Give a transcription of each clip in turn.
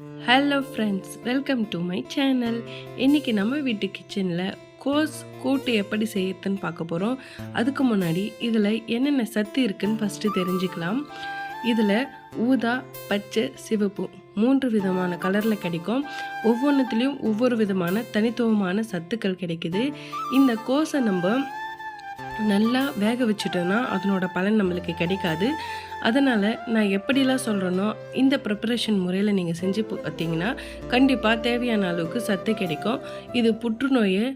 Hello friends welcome to my channel இன்றைக்கி நம்ம வீட்டு கிச்சனில் கோஸ் கூட்டு எப்படி செய்யறதுன்னு பார்க்க போகிறோம் அதுக்கு முன்னாடி இதில் என்னென்ன சத்து இருக்குன்னு ஃபஸ்ட்டு தெரிஞ்சுக்கலாம். இதில் ஊதா பச்சை சிவப்பு மூன்று விதமான கலரில் கிடைக்கும். ஒவ்வொன்றுத்துலேயும் ஒவ்வொரு விதமான தனித்துவமான சத்துக்கள் கிடைக்குது. இந்த கோஸை நம்ம நல்லா வேக வச்சுட்டோன்னா அதனோட பலன் நம்மளுக்கு கிடைக்காது. அதனால் நான் எப்படிலாம் சொல்கிறேனோ இந்த ப்ரிப்பரேஷன் முறையில் நீங்கள் செஞ்சு பார்த்தீங்கன்னா கண்டிப்பாக தேவையான அளவுக்கு சத்து கிடைக்கும். இது புற்றுநோயை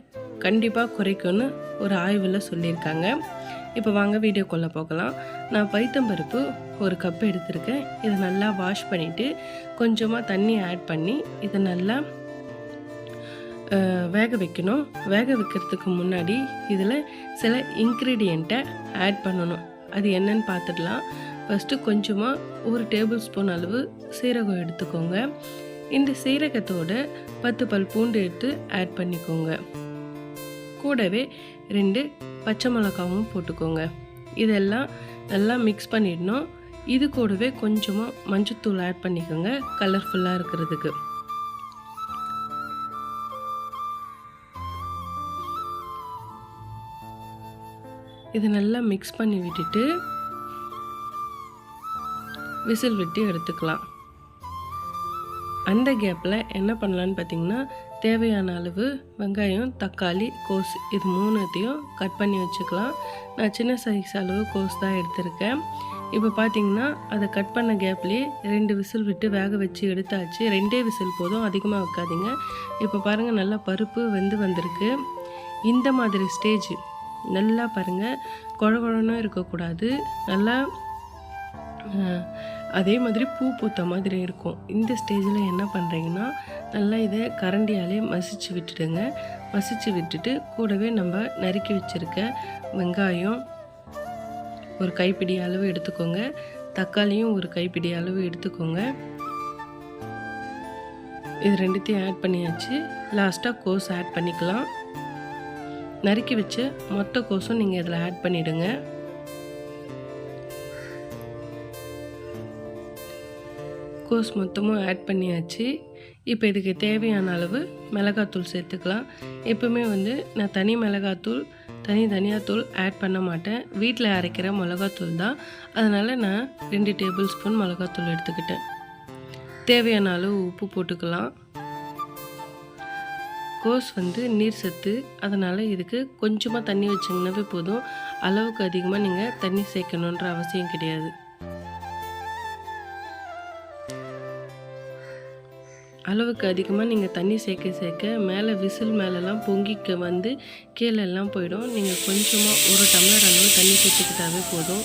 கண்டிப்பாக குறைக்கும்னு ஒரு ஆய்வில் சொல்லியிருக்காங்க. இப்போ வாங்க வீடியோக்குள்ளே போகலாம். நான் பைத்தம்பருப்பு ஒரு கப் எடுத்திருக்கேன். இதை நல்லா வாஷ் பண்ணிவிட்டு கொஞ்சமாக தண்ணி ஆட் பண்ணி இதை நல்லா வேக வைக்கணும். வேக வைக்கிறதுக்கு முன்னாடி இதில் சில இன்க்ரீடியண்ட்டை ஆட் பண்ணணும். அது என்னன்னு பார்த்துடலாம் ஃபஸ்ட்டு கொஞ்சமாக ஒரு டேபிள் ஸ்பூன் அளவு சீரகம் எடுத்துக்கோங்க. இந்த சீரகத்தோட பத்து பல் பூண்டு எடுத்து ஆட் பண்ணிக்கோங்க. கூடவே ரெண்டு பச்சை மிளகாவும் போட்டுக்கோங்க. இதெல்லாம் நல்லா மிக்ஸ் பண்ணிடணும். இது கூடவே கொஞ்சமாக மஞ்சத்தூள் ஆட் பண்ணிக்கோங்க. கலர்ஃபுல்லாக இருக்கிறதுக்கு. இது நல்லா மிக்ஸ் பண்ணி விட்டுட்டு விசில் விட்டு எடுத்துக்கலாம். அந்த கேப்பில் என்ன பண்ணலான்னு பார்த்தீங்கன்னா தேவையான அளவு வெங்காயம் தக்காளி கோஸ் இது மூணுத்தையும் கட் பண்ணி வச்சுக்கலாம். நான் சின்ன சைஸ் அளவு கோஸ் தான் எடுத்திருக்கேன். இப்போ பார்த்தீங்கன்னா அதை கட் பண்ண கேப்லேயே ரெண்டு விசில் விட்டு வேக வச்சு எடுத்தாச்சு. ரெண்டே விசில் போதும் அதிகமாக வைக்காதீங்க. இப்போ பாருங்கள் நல்லா பருப்பு வெந்து வந்திருக்கு. இந்த மாதிரி ஸ்டேஜ் நல்லா பாருங்கள் குழகுழன்னு இருக்கக்கூடாது. நல்லா அதே மாதிரி பூ பூத்த மாதிரி இருக்கும். இந்த ஸ்டேஜில் என்ன பண்ணுறீங்கன்னா நல்லா இதை கரண்டியாலே மசிச்சு விட்டுடுங்க. மசிச்சு விட்டுட்டு கூடவே நம்ம நறுக்கி வச்சுருக்க வெங்காயம் ஒரு கைப்பிடி அளவு எடுத்துக்கோங்க. தக்காளியும் ஒரு கைப்பிடி அளவு எடுத்துக்கோங்க. இது ரெண்டுத்தையும் ஆட் பண்ணியாச்சு. லாஸ்ட்டாக கோஸ் ஆட் பண்ணிக்கலாம். நறுக்கி வச்சு மொத்த கோஸும் நீங்கள் இதில் ஆட் பண்ணிவிடுங்க கோஸ் மொத்தமும் ஆட் பண்ணியாச்சு. இப்போ இதுக்கு தேவையான அளவு மிளகாத்தூள் சேர்த்துக்கலாம். எப்பவுமே வந்து நான் தனி மிளகாத்தூள் தனி தனியாத்தூள் ஆட் பண்ண மாட்டேன். வீட்டில் அரைக்கிற மிளகாத்தூள் தான். அதனால் நான் ரெண்டு டேபிள் ஸ்பூன் மிளகாத்தூள் எடுத்துக்கிட்டேன். தேவையான அளவு உப்பு போட்டுக்கலாம். கோஸ் வந்து நீர் சத்து அதனால் இதுக்கு கொஞ்சமாக தண்ணி வச்சிங்கனாவே போதும். அளவுக்கு அதிகமாக நீங்கள் தண்ணி சேர்க்கணுன்ற அவசியம் கிடையாது. அளவுக்கு அதிகமாக நீங்கள் தண்ணி சேர்க்க சேர்க்க மேலே விசில் மேலெல்லாம் பொங்கிக்க வந்து கீழே எல்லாம் போயிடும். நீங்கள் கொஞ்சமாக ஒரு டம்ளர் அளவு தண்ணி சேர்த்துக்கிட்டாவே போதும்.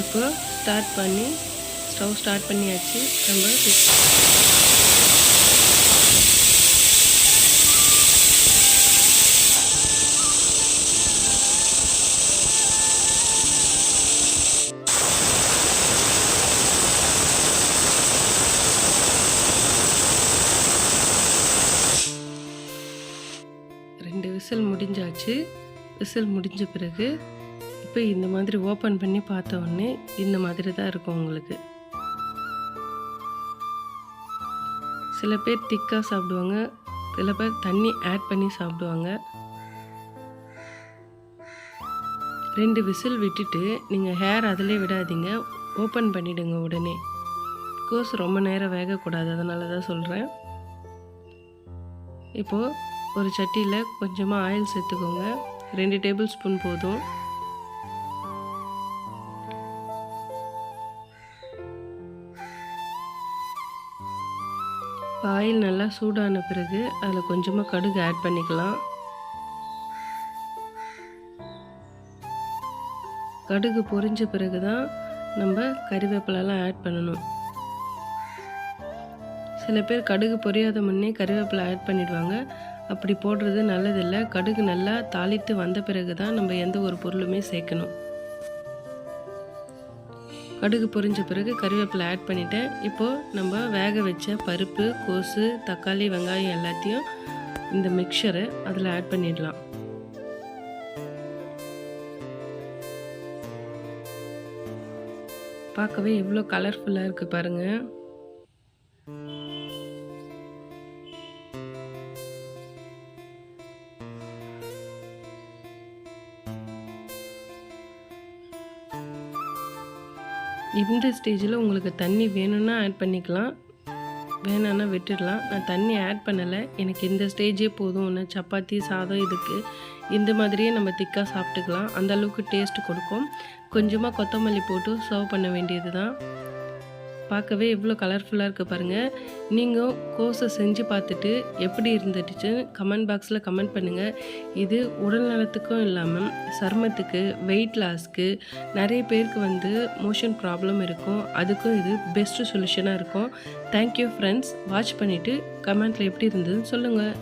இப்போ ஸ்டார்ட் பண்ணி ஸ்டவ் ஸ்டார்ட் பண்ணியாச்சு. நம்ம ரெண்டு விசில் முடிஞ்சாச்சு. விசில் முடிஞ்ச பிறகு இப்போ இந்த மாதிரி ஓப்பன் பண்ணி பார்த்த உடனே இந்த மாதிரி தான் இருக்கும் உங்களுக்கு. சில பேர் திக்காக சாப்பிடுவாங்க சில பேர் தண்ணி ஆட் பண்ணி சாப்பிடுவாங்க. ரெண்டு விசில் விட்டுட்டு நீங்கள் ஹேர் அதிலே விடாதீங்க. ஓப்பன் பண்ணிவிடுங்க உடனே. கோஸ் ரொம்ப நேரம் வேகக்கூடாது அதனால தான் சொல்கிறேன் இப்போது ஒரு சட்டியில் கொஞ்சமாக ஆயில் சேர்த்துக்கோங்க. ரெண்டு டேபிள் ஸ்பூன் போதும். ஆயில் நல்லா சூடான பிறகு அதில் கொஞ்சமாக கடுகு ஆட் பண்ணிக்கலாம். கடுகு பொரிஞ்ச பிறகு தான் நம்ம கறிவேப்பிலெலாம் ஆட் பண்ணணும். சில பேர் கடுகு பொரியாத முன்னே கறிவேப்பிலை ஆட் பண்ணிடுவாங்க. அப்படி போடுறது நல்லதில்லை. கடுகு நல்லா தாளித்து வந்த பிறகு தான் நம்ம எந்த ஒரு பொருளுமே சேர்க்கணும். கடுகு பொரிஞ்ச பிறகு கறிவேப்பிலை ஆட் பண்ணிட்டேன். இப்போது நம்ம வேக வச்ச பருப்பு கோஸு தக்காளி வெங்காயம் எல்லாத்தையும் இந்த மிக்சரை அதில் ஆட் பண்ணிடலாம். பார்க்கவே எவ்வளோ கலர்ஃபுல்லாக இருக்குது பாருங்கள் இந்த ஸ்டேஜில் உங்களுக்கு தண்ணி வேணும்னா ஆட் பண்ணிக்கலாம். வேணான்னா விட்டுடலாம். நான் தண்ணி ஆட் பண்ணலை. எனக்கு இந்த ஸ்டேஜே போதும். ஒன்று சப்பாத்தி சாதம் இதுக்கு. இந்த மாதிரியே நம்ம திக்காக சாப்பிட்டுக்கலாம். அந்தளவுக்கு டேஸ்ட் கொடுக்கும். கொஞ்சமாக கொத்தமல்லி போட்டு சர்வ் பண்ண வேண்டியது தான் பார்க்கவே எவ்வளோ கலர்ஃபுல்லாக இருக்குது பாருங்கள் நீங்கள் கோர்ஸை செஞ்சு பார்த்துட்டு எப்படி இருந்துச்சு கமெண்ட் பாக்ஸில் கமெண்ட் பண்ணுங்கள் இது உடல் நலத்துக்கும் இல்லாமல் சருமத்துக்கு வெயிட் லாஸ்க்கு நிறைய பேருக்கு வந்து மோஷன் ப்ராப்ளம் இருக்கும். அதுக்கும் இது பெஸ்ட்டு சொல்யூஷனாக இருக்கும். தேங்க்யூ ஃப்ரெண்ட்ஸ் வாட்ச் பண்ணிவிட்டு கமெண்ட்டில் எப்படி இருந்ததுன்னு சொல்லுங்கள்